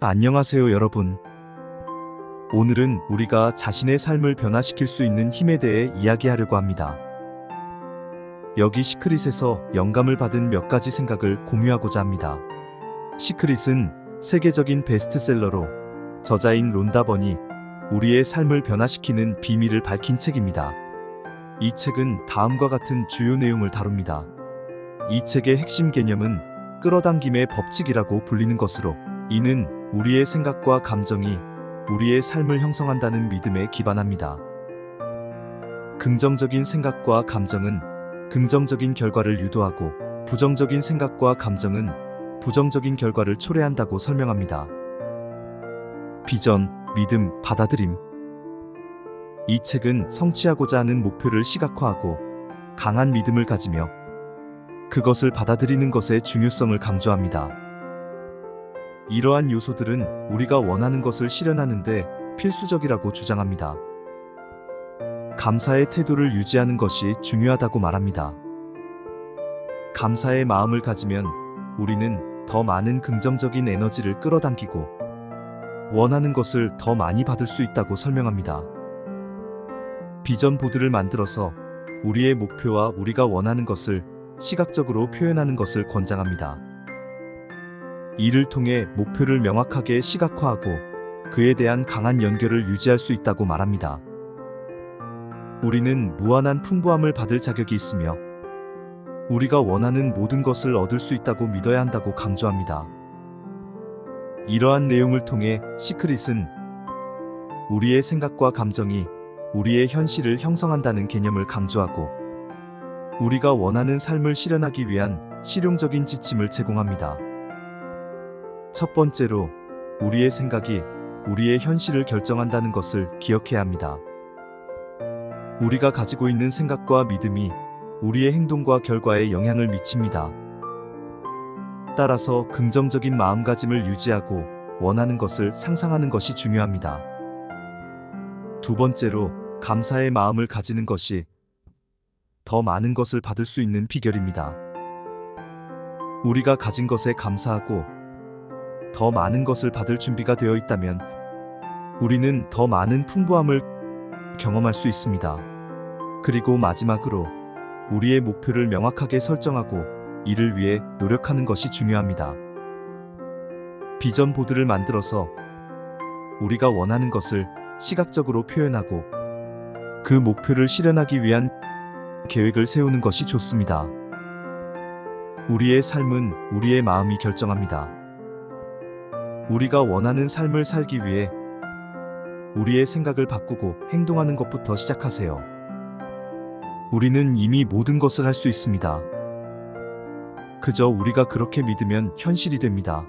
안녕하세요, 여러분. 오늘은 우리가 자신의 삶을 변화시킬 수 있는 힘에 대해 이야기하려고 합니다. 여기 시크릿에서 영감을 받은 몇 가지 생각을 공유하고자 합니다. 시크릿은 세계적인 베스트셀러로 저자인 론다 번이 우리의 삶을 변화시키는 비밀을 밝힌 책입니다. 이 책은 다음과 같은 주요 내용을 다룹니다. 이 책의 핵심 개념은 끌어당김의 법칙이라고 불리는 것으로 이는 우리의 생각과 감정이 우리의 삶을 형성한다는 믿음에 기반합니다. 긍정적인 생각과 감정은 긍정적인 결과를 유도하고 부정적인 생각과 감정은 부정적인 결과를 초래한다고 설명합니다. 비전, 믿음, 받아들임. 이 책은 성취하고자 하는 목표를 시각화하고 강한 믿음을 가지며 그것을 받아들이는 것의 중요성을 강조합니다. 이러한 요소들은 우리가 원하는 것을 실현하는데 필수적이라고 주장합니다. 감사의 태도를 유지하는 것이 중요하다고 말합니다. 감사의 마음을 가지면 우리는 더 많은 긍정적인 에너지를 끌어당기고 원하는 것을 더 많이 받을 수 있다고 설명합니다. 비전 보드를 만들어서 우리의 목표와 우리가 원하는 것을 시각적으로 표현하는 것을 권장합니다. 이를 통해 목표를 명확하게 시각화하고 그에 대한 강한 연결을 유지할 수 있다고 말합니다. 우리는 무한한 풍부함을 받을 자격이 있으며 우리가 원하는 모든 것을 얻을 수 있다고 믿어야 한다고 강조합니다. 이러한 내용을 통해 시크릿은 우리의 생각과 감정이 우리의 현실을 형성한다는 개념을 강조하고 우리가 원하는 삶을 실현하기 위한 실용적인 지침을 제공합니다. 첫 번째로 우리의 생각이 우리의 현실을 결정한다는 것을 기억해야 합니다. 우리가 가지고 있는 생각과 믿음이 우리의 행동과 결과에 영향을 미칩니다. 따라서 긍정적인 마음가짐을 유지하고 원하는 것을 상상하는 것이 중요합니다. 두 번째로 감사의 마음을 가지는 것이 더 많은 것을 받을 수 있는 비결입니다. 우리가 가진 것에 감사하고 더 많은 것을 받을 준비가 되어 있다면 우리는 더 많은 풍부함을 경험할 수 있습니다. 그리고 마지막으로 우리의 목표를 명확하게 설정하고 이를 위해 노력하는 것이 중요합니다. 비전 보드를 만들어서 우리가 원하는 것을 시각적으로 표현하고 그 목표를 실현하기 위한 계획을 세우는 것이 좋습니다. 우리의 삶은 우리의 마음이 결정합니다. 우리가 원하는 삶을 살기 위해 우리의 생각을 바꾸고 행동하는 것부터 시작하세요. 우리는 이미 모든 것을 할 수 있습니다. 그저 우리가 그렇게 믿으면 현실이 됩니다.